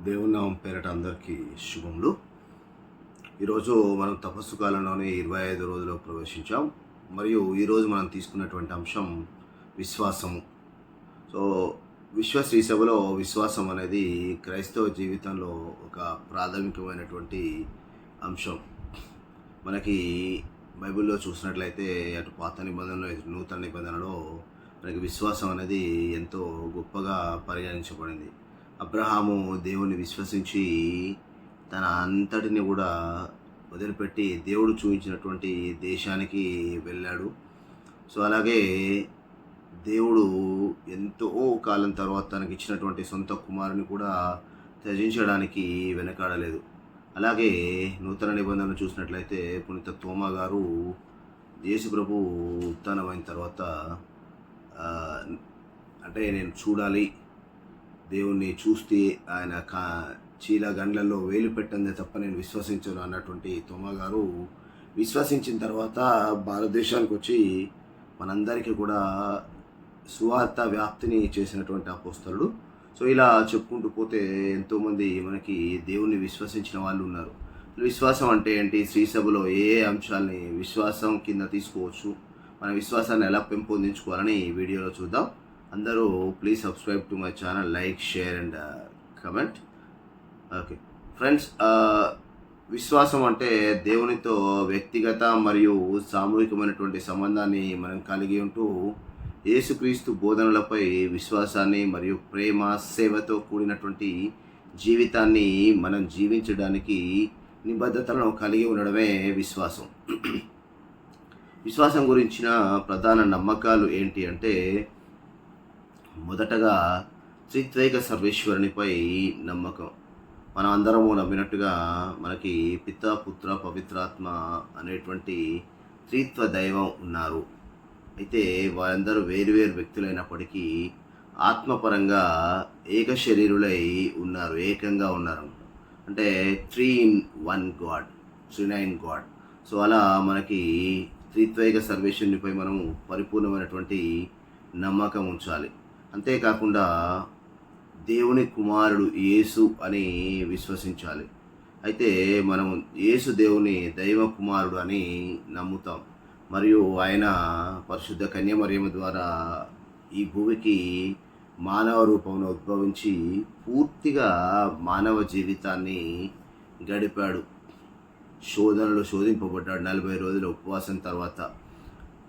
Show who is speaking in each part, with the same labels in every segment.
Speaker 1: దేవునామం పేరట అందరికీ శుభములు. ఈరోజు మనం తపస్సు కాలంలోనే ఇరవై ఐదు రోజులు ప్రవేశించాం. మరియు ఈరోజు మనం తీసుకున్నటువంటి అంశం విశ్వాసము. సో విశ్వశ్రీ సభలో విశ్వాసం అనేది క్రైస్తవ జీవితంలో ఒక ప్రాథమికమైనటువంటి అంశం. మనకి బైబిల్లో చూసినట్లయితే అటు పాత నిబంధనలో నూతన నిబంధనలో మనకి విశ్వాసం అనేది ఎంతో గొప్పగా పరిగణించబడింది. అబ్రహాము దేవుని విశ్వసించి తన అంతటిని కూడా వదిలిపెట్టి దేవుడు చూపించినటువంటి దేశానికి వెళ్ళాడు. సో అలాగే దేవుడు ఎంతో కాలం తర్వాత తనకి ఇచ్చినటువంటి సొంత కుమారుని కూడా త్యజించడానికి వెనకాడలేదు. అలాగే నూతన నిబంధనలు చూసినట్లయితే పునీత తోమా గారు యేసుప్రభు ఉత్థానమైన తర్వాత అంటే నేను చూడాలి దేవుణ్ణి చూస్తే ఆయన కా చీల గండ్లలో వేలు పెట్టందే తప్ప నేను విశ్వసించను అన్నటువంటి తోమా గారు విశ్వసించిన తర్వాత భారతదేశానికి వచ్చి మనందరికీ కూడా సువార్త వ్యాప్తిని చేసినటువంటి అపోస్తలుడు. సో ఇలా చెప్పుకుంటూ పోతే ఎంతోమంది మనకి దేవుణ్ణి విశ్వసించిన వాళ్ళు ఉన్నారు. విశ్వాసం అంటే ఏంటి? శ్రీసభలో ఏ ఏ అంశాలని విశ్వాసం కింద తీసుకోవచ్చు? మన విశ్వాసాన్ని ఎలా పెంపొందించుకోవాలని వీడియోలో చూద్దాం. అందరూ please subscribe to my channel like share and comment okay friends విశ్వాసం అంటే దేవునితో వ్యక్తిగత మరియు సామూహికమైనటువంటి సంబంధాన్ని మనం కలిగి ఉంటూ యేసుక్రీస్తు బోధనలపై విశ్వాసాన్ని మరియు ప్రేమ సేవతో కూడినటువంటి జీవితాన్ని మనం జీవించడానికి నిబద్ధతలను కలిగి ఉండడమే విశ్వాసం. విశ్వాసం గురించిన ప్రధాన నమ్మకాలు ఏంటి అంటే మొదటగా త్రిత్వైక సర్వేశ్వరునిపై నమ్మకం. మనం అందరము నమ్మినట్టుగా మనకి పిత పుత్ర పవిత్రాత్మ అనేటువంటి త్రిత్వ దైవం ఉన్నారు. అయితే వారందరూ వేరువేరు వ్యక్తులైనప్పటికీ ఆత్మపరంగా ఏక శరీరులై ఉన్నారు ఏకంగా ఉన్నారు. అంటే three in one God triune God. So అలా మనకి త్రిత్వైక సర్వేశ్వరునిపై మనం పరిపూర్ణమైనటువంటి నమ్మకం ఉంచాలి. అంతేకాకుండా దేవుని కుమారుడు యేసు అని విశ్వసించాలి. అయితే మనం యేసు దేవుని దైవ కుమారుడు అని నమ్ముతాం. మరియు ఆయన పరిశుద్ధ కన్యమర్యమ ద్వారా ఈ భూమికి మానవ రూపంలో ఉద్భవించి పూర్తిగా మానవ జీవితాన్ని గడిపాడు. శోధనలో శోధింపబడ్డాడు. నలభై రోజుల ఉపవాసం తర్వాత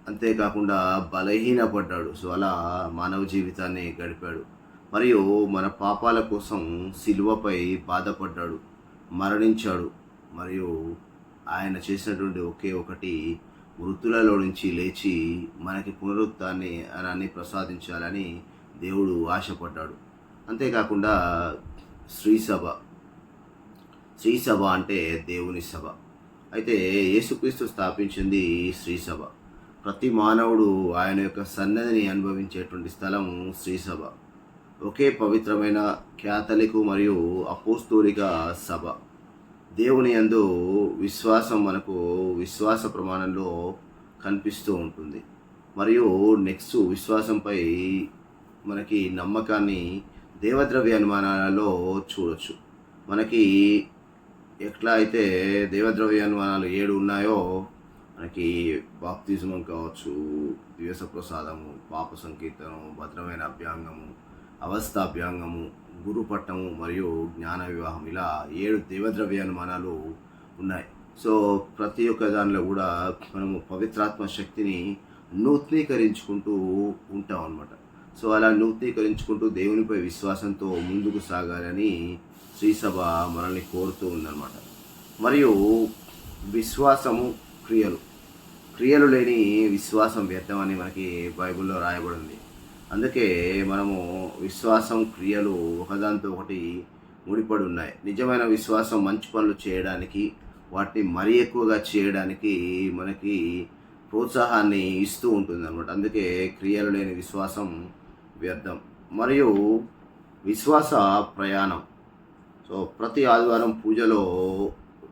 Speaker 1: అంతేకాకుండా బలహీనపడ్డాడు. సో అలా మానవ జీవితాన్ని గడిపాడు. మరియు మన పాపాల కోసం సిలువపై బాధపడ్డాడు. మరణించాడు. మరియు ఆయన చేసినటువంటి ఒకే ఒకటి మృతులలో నుంచి లేచి మనకి పునరుత్ని అనాన్ని ప్రసాదించాలని దేవుడు ఆశపడ్డాడు. అంతేకాకుండా శ్రీసభ శ్రీసభ అంటే దేవుని సభ. అయితే యేసుక్రీస్తు స్థాపించింది శ్రీసభ ప్రతి మానవుడు ఆయన యొక్క సన్నదిని అనుభవించేటువంటి స్థలం శ్రీసభ ఒకే పవిత్రమైన క్యాథలికు మరియు అపోస్తూలిక సభ. దేవుని యందు విశ్వాసం మనకు విశ్వాస ప్రమాణంలో కనిపిస్తూ ఉంటుంది. మరియు నెక్స్ట్ విశ్వాసంపై మనకి నమ్మకాన్ని దేవద్రవ్య అనుమానాలలో చూడొచ్చు. మనకి ఎట్లా అయితే దేవద్రవ్య అనుమానాలు ఏడు ఉన్నాయో మనకి బాప్తిజమం కావచ్చు దివస ప్రసాదము పాప సంకీర్తనము భద్రమైన అభ్యాంగము అవస్థాభ్యాంగము గురుపట్టము మరియు జ్ఞాన వివాహం ఇలా ఏడు దేవద్రవ్య అనుమానాలు ఉన్నాయి. సో ప్రతి ఒక్క దానిలో కూడా మనము పవిత్రాత్మ శక్తిని నూతనీకరించుకుంటూ ఉంటాం అనమాట సో అలా నూతనీకరించుకుంటూ దేవునిపై విశ్వాసంతో ముందుకు సాగాలని శ్రీసభ మనల్ని కోరుతూ ఉందన్నమాట. మరియు విశ్వాసము క్రియలు. క్రియలు లేని విశ్వాసం వ్యర్థం అని మనకి బైబిల్లో రాయబడింది. అందుకే మనము విశ్వాసం క్రియలు ఒకదానితో ఒకటి ముడిపడి ఉన్నాయి. నిజమైన విశ్వాసం మంచి పనులు చేయడానికి వాటిని మరీ ఎక్కువగా చేయడానికి మనకి ప్రోత్సాహాన్ని ఇస్తూ ఉంటుంది అనమాట అందుకే క్రియలు లేని విశ్వాసం వ్యర్థం. మరియు విశ్వాస ప్రయాణం. సో ప్రతి ఆదివారం పూజలో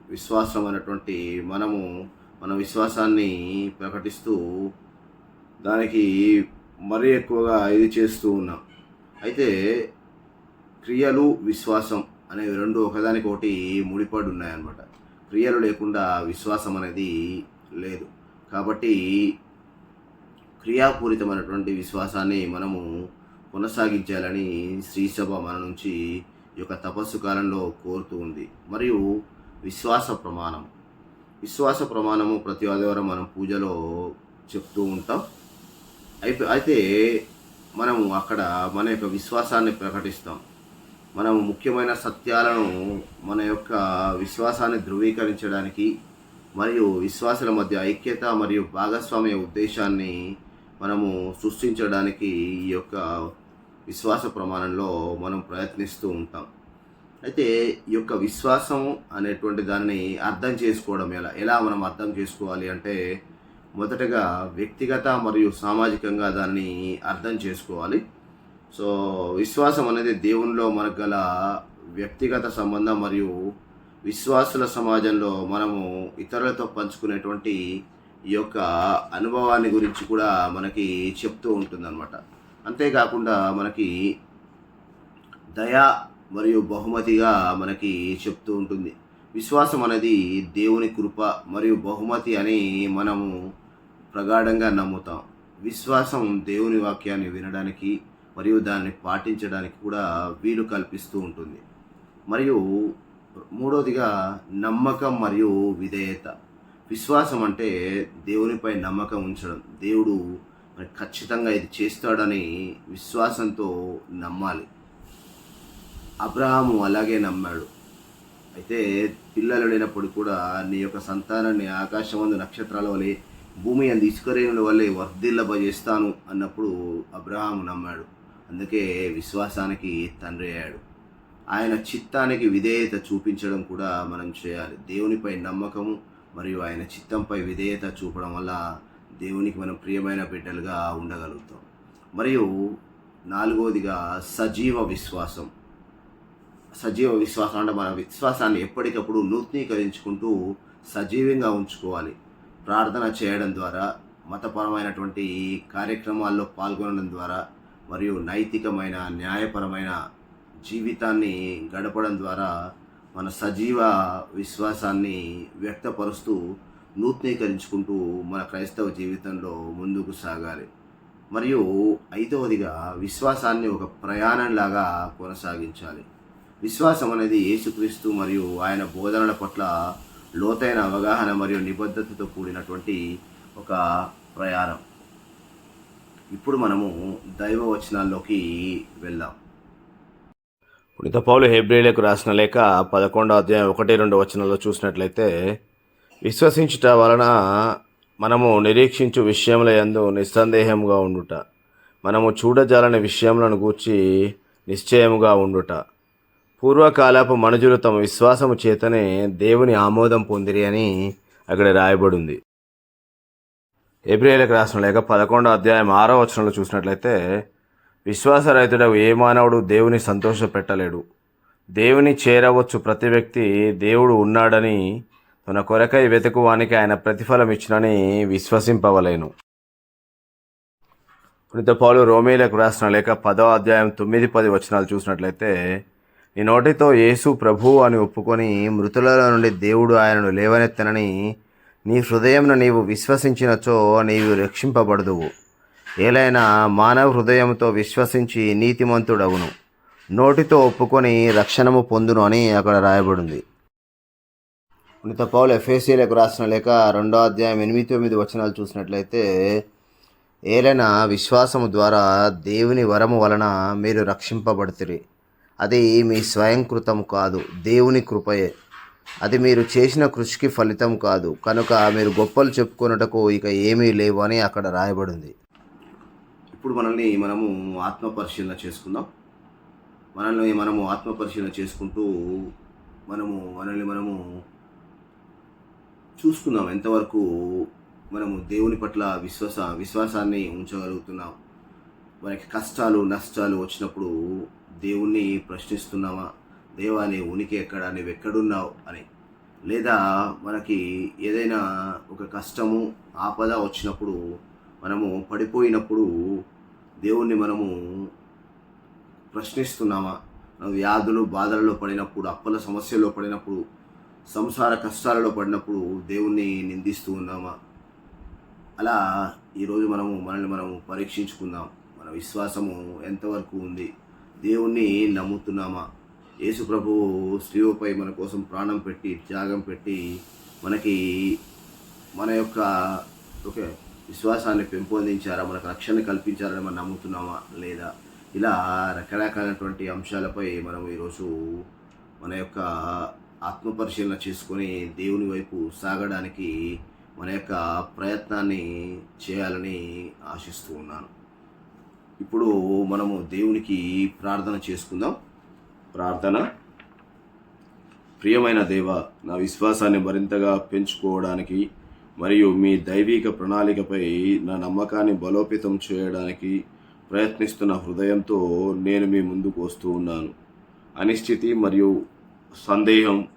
Speaker 1: విశ్వాసం అనేటువంటి మనము మన విశ్వాసాన్ని ప్రకటిస్తూ దానికి మరీ ఎక్కువగా ఇది చేస్తూ ఉన్నాం. అయితే క్రియలు విశ్వాసం అనేవి రెండు ఒకదానికొకటి ముడిపడి ఉన్నాయన్నమాట క్రియలు లేకుండా విశ్వాసం అనేది లేదు. కాబట్టి క్రియాపూరితమైనటువంటి విశ్వాసాన్ని మనము కొనసాగించాలని శ్రీసభ మన నుంచి ఈ యొక్క తపస్సు కాలంలో కోరుతూ ఉంది. మరియు విశ్వాస ప్రమాణం. విశ్వాస ప్రమాణము ప్రతి ఆదివారం మనం పూజలో చెప్తూ ఉంటాం. అయితే అయితే మనము అక్కడ మన యొక్క విశ్వాసాన్ని ప్రకటిస్తాం. మనము ముఖ్యమైన సత్యాలను మన యొక్క విశ్వాసాన్ని ధృవీకరించడానికి మరియు విశ్వాసుల మధ్య ఐక్యత మరియు భాగస్వామ్య ఉద్దేశాన్ని మనము సృష్టించడానికి ఈ యొక్క విశ్వాస ప్రమాణంలో మనం ప్రయత్నిస్తూ ఉంటాం. అయితే ఈ యొక్క విశ్వాసం అనేటువంటి దాన్ని అర్థం చేసుకోవడం ఎలా? ఎలా మనం అర్థం చేసుకోవాలి అంటే మొదటగా వ్యక్తిగత మరియు సామాజికంగా దాన్ని అర్థం చేసుకోవాలి. సో విశ్వాసం అనేది దేవునిలో మనకు గల వ్యక్తిగత సంబంధం మరియు విశ్వాసుల సమాజంలో మనము ఇతరులతో పంచుకునేటువంటి ఈ యొక్క అనుభవాన్ని గురించి కూడా మనకి చెప్తూ ఉంటుందన్నమాట. అంతేకాకుండా మనకి దయ మరియు బహుమతిగా మనకి చెప్తూ ఉంటుంది. విశ్వాసం అనేది దేవుని కృప మరియు బహుమతి అని మనము ప్రగాఢంగా నమ్ముతాం. విశ్వాసం దేవుని వాక్యాన్ని వినడానికి మరియు దాన్ని పాటించడానికి కూడా వీలు కల్పిస్తూ ఉంటుంది. మరియు మూడవదిగా నమ్మకం మరియు విధేయత. విశ్వాసం అంటే దేవునిపై నమ్మకం ఉంచడం. దేవుడు మరి ఖచ్చితంగా ఇది చేస్తాడని విశ్వాసంతో నమ్మాలి. అబ్రహాము అలాగే నమ్మాడు. అయితే పిల్లలు లేనప్పుడు కూడా నీ యొక్క సంతానాన్ని ఆకాశమందు నక్షత్రాల వలె భూమి అందు ఇసుకరేణుల వల్లే వర్ధిల్లబజేస్తాను అన్నప్పుడు అబ్రహాము నమ్మాడు. అందుకే విశ్వాసానికి తండ్రి అయ్యాడు. ఆయన చిత్తానికి విధేయత చూపించడం కూడా మనం చేయాలి. దేవునిపై నమ్మకము మరియు ఆయన చిత్తంపై విధేయత చూపడం వల్ల దేవునికి మనం ప్రియమైన బిడ్డలుగా ఉండగలుగుతాం. మరియు నాలుగవదిగా సజీవ విశ్వాసం. సజీవ విశ్వాసం అంటే మన విశ్వాసాన్ని ఎప్పటికప్పుడు నూతనీకరించుకుంటూ సజీవంగా ఉంచుకోవాలి. ప్రార్థన చేయడం ద్వారా మతపరమైనటువంటి కార్యక్రమాల్లో పాల్గొనడం ద్వారా మరియు నైతికమైన న్యాయపరమైన జీవితాన్ని గడపడం ద్వారా మన సజీవ విశ్వాసాన్ని వ్యక్తపరుస్తూ నూతనీకరించుకుంటూ మన క్రైస్తవ జీవితంలో ముందుకు సాగాలి. మరియు ఐదవదిగా విశ్వాసాన్ని ఒక ప్రయాణంలాగా కొనసాగించాలి. విశ్వాసం అనేది యేసుక్రీస్తు మరియు ఆయన బోధనల పట్ల లోతైన అవగాహన మరియు నిబద్ధతతో కూడినటువంటి ఒక ప్రయాణం. ఇప్పుడు మనము దైవ వచనాల్లోకి వెళ్దాం. పుణిత పౌలు హెబ్రిలకు రాసిన లేఖ పదకొండో అధ్యాయం ఒకటి రెండు వచనంలో చూసినట్లయితే విశ్వసించుట వలన మనము నిరీక్షించు విషయముల యందు నిస్సందేహముగా ఉండుట మనము చూడజాలని విషయములను గూర్చి నిశ్చయముగా ఉండుట పూర్వకాలపు మనుజులు తమ విశ్వాసము చేతనే దేవుని ఆమోదం పొందిరి అని అక్కడ రాయబడింది. ఏప్రిల్కి రాసిన లేక పదకొండో అధ్యాయం ఆరో వచనంలో చూసినట్లయితే విశ్వాసరహితుడు ఏ మానవుడు దేవుని సంతోష పెట్టలేడు. దేవుని చేరవచ్చు ప్రతి వ్యక్తి దేవుడు ఉన్నాడని తన కొరకై వెతుకువానికి ఆయన ప్రతిఫలం ఇచ్చినని విశ్వసింపవలేను. పునీత పౌలు రోమేలకు రాసిన లేక పదో అధ్యాయం తొమ్మిది పది వచనాలు చూసినట్లయితే నీ నోటితో యేసు ప్రభు అని ఒప్పుకొని మృతులలో నుండి దేవుడు ఆయనను లేవనెత్తనని నీ హృదయంను నీవు విశ్వసించినచో నీవు రక్షింపబడదువు. ఏలైనా మానవ హృదయంతో విశ్వసించి నీతిమంతుడవును నోటితో ఒప్పుకొని రక్షణము పొందును అని అక్కడ రాయబడింది. పునీత పౌలు ఎఫ్ఏసీలకు రాసిన లేక రెండో అధ్యాయం ఎనిమిది తొమ్మిది వచనాలు చూసినట్లయితే ఏలైనా విశ్వాసము ద్వారా దేవుని వరము వలన మీరు రక్షింపబడుతుంది అది మీ స్వయంకృతం కాదు దేవుని కృపయే. అది మీరు చేసిన కృషికి ఫలితం కాదు కనుక మీరు గొప్పలు చెప్పుకొనుటకు ఇక ఏమీ లేవు అని అక్కడ రాయబడింది. ఇప్పుడు మనల్ని మనము ఆత్మ పరిశీలన చేసుకుందాం. మనల్ని మనము ఆత్మ పరిశీలన చేసుకుంటూ మనము మనల్ని మనము చూసుకుందాం. ఎంతవరకు మనము దేవుని పట్ల విశ్వాస విశ్వాసాన్ని ఉంచగలుగుతున్నాం. మనకి కష్టాలు నష్టాలు వచ్చినప్పుడు దేవుణ్ణి ప్రశ్నిస్తున్నామా దేవా నీ ఉనికి ఎక్కడ? నువ్వు ఎక్కడున్నావు అని. లేదా మనకి ఏదైనా ఒక కష్టము ఆపద వచ్చినప్పుడు మనము పడిపోయినప్పుడు దేవుణ్ణి మనము ప్రశ్నిస్తున్నామా? వ్యాధులు బాధలలో పడినప్పుడు అప్పుల సమస్యల్లో పడినప్పుడు సంసార కష్టాలలో పడినప్పుడు దేవుణ్ణి నిందిస్తూ ఉన్నామా? అలా ఈరోజు మనము మనల్ని మనము పరీక్షించుకుందాం. మన విశ్వాసము ఎంతవరకు ఉంది? దేవుణ్ణి నమ్ముతున్నామా? యేసు ప్రభువు స్త్రీపై మన కోసం ప్రాణం పెట్టి త్యాగం పెట్టి మనకి మన యొక్క ఒక విశ్వాసాన్ని పెంపొందించారా? మనకు రక్షణ కల్పించారని మనం నమ్ముతున్నామా లేదా? ఇలా రకరకాలైనటువంటి అంశాలపై మనం ఈరోజు మన యొక్క ఆత్మపరిశీలన చేసుకొని దేవుని వైపు సాగడానికి మన యొక్క ప్రయత్నాన్ని చేయాలని ఆశిస్తూ ఉన్నాను. ఇప్పుడు మనము దేవునికి ప్రార్థన చేసుకుందాం. ప్రార్థన. ప్రియమైన దేవ నా విశ్వాసాన్ని మరింతగా పెంచుకోవడానికి మరియు మీ దైవిక ప్రణాళికపై నా నమ్మకాన్ని బలోపేతం చేయడానికి ప్రయత్నిస్తున్న హృదయంతో నేను మీ ముందుకు వస్తూ ఉన్నాను. అనిశ్చితి మరియు సందేహం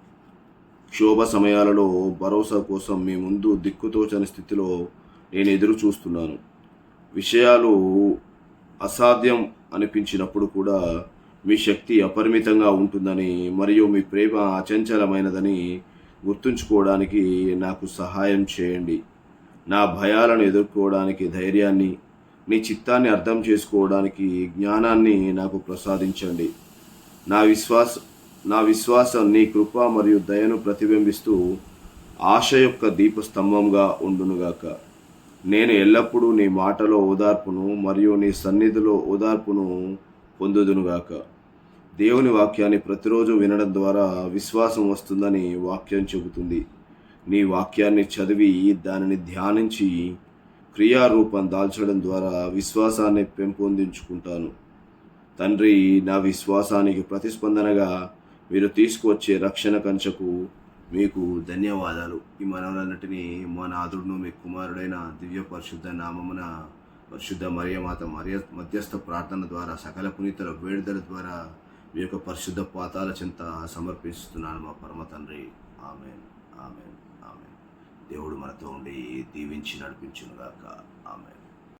Speaker 1: క్షోభ సమయాలలో భరోసా కోసం మీ ముందు దిక్కుతోచని స్థితిలో నేను ఎదురు చూస్తున్నాను విషయాలు అసాధ్యం అనిపించినప్పుడు కూడా మీ శక్తి అపరిమితంగా ఉంటుందని మరియు మీ ప్రేమ అచంచలమైనదని గుర్తుంచుకోవడానికి నాకు సహాయం చేయండి. నా భయాలను ఎదుర్కోవడానికి ధైర్యాన్ని నీ చిత్తాన్ని అర్థం చేసుకోవడానికి జ్ఞానాన్ని నాకు ప్రసాదించండి. నా విశ్వాస నా విశ్వాసం నీ కృప మరియు దయను ప్రతిబింబిస్తూ ఆశ యొక్క దీపస్తంభంగా ఉండునుగాక. నేను ఎల్లప్పుడూ నీ మాటలో ఓదార్పును మరియు నీ సన్నిధిలో ఓదార్పును పొందుదునుగాక. దేవుని వాక్యాన్ని ప్రతిరోజు వినడం ద్వారా విశ్వాసం వస్తుందని వాక్యం చెబుతుంది. నీ వాక్యాన్ని చదివి దానిని ధ్యానించి క్రియారూపం దాల్చడం ద్వారా విశ్వాసాన్ని పెంపొందించుకుంటాను. తండ్రి నా విశ్వాసానికి ప్రతిస్పందనగా మీరు తీసుకువచ్చే రక్షణ కంచకు మీకు ధన్యవాదాలు. ఈ మనవలన్నిటిని మా నాదుడును మీ కుమారుడైన దివ్య పరిశుద్ధ నామమున పరిశుద్ధ మరియమాత మరియ మధ్యస్థ ప్రార్థన ద్వారా సకల పునీతుల వేడుదల ద్వారా మీ యొక్క పరిశుద్ధ పాతాల చింత సమర్పిస్తున్నాను మా పరమ తండ్రి. ఆమెన్. ఆమెన్. ఆమెన్. దేవుడు మనతో ఉండి దీవించి నడిపించునుగాక. ఆమెన్.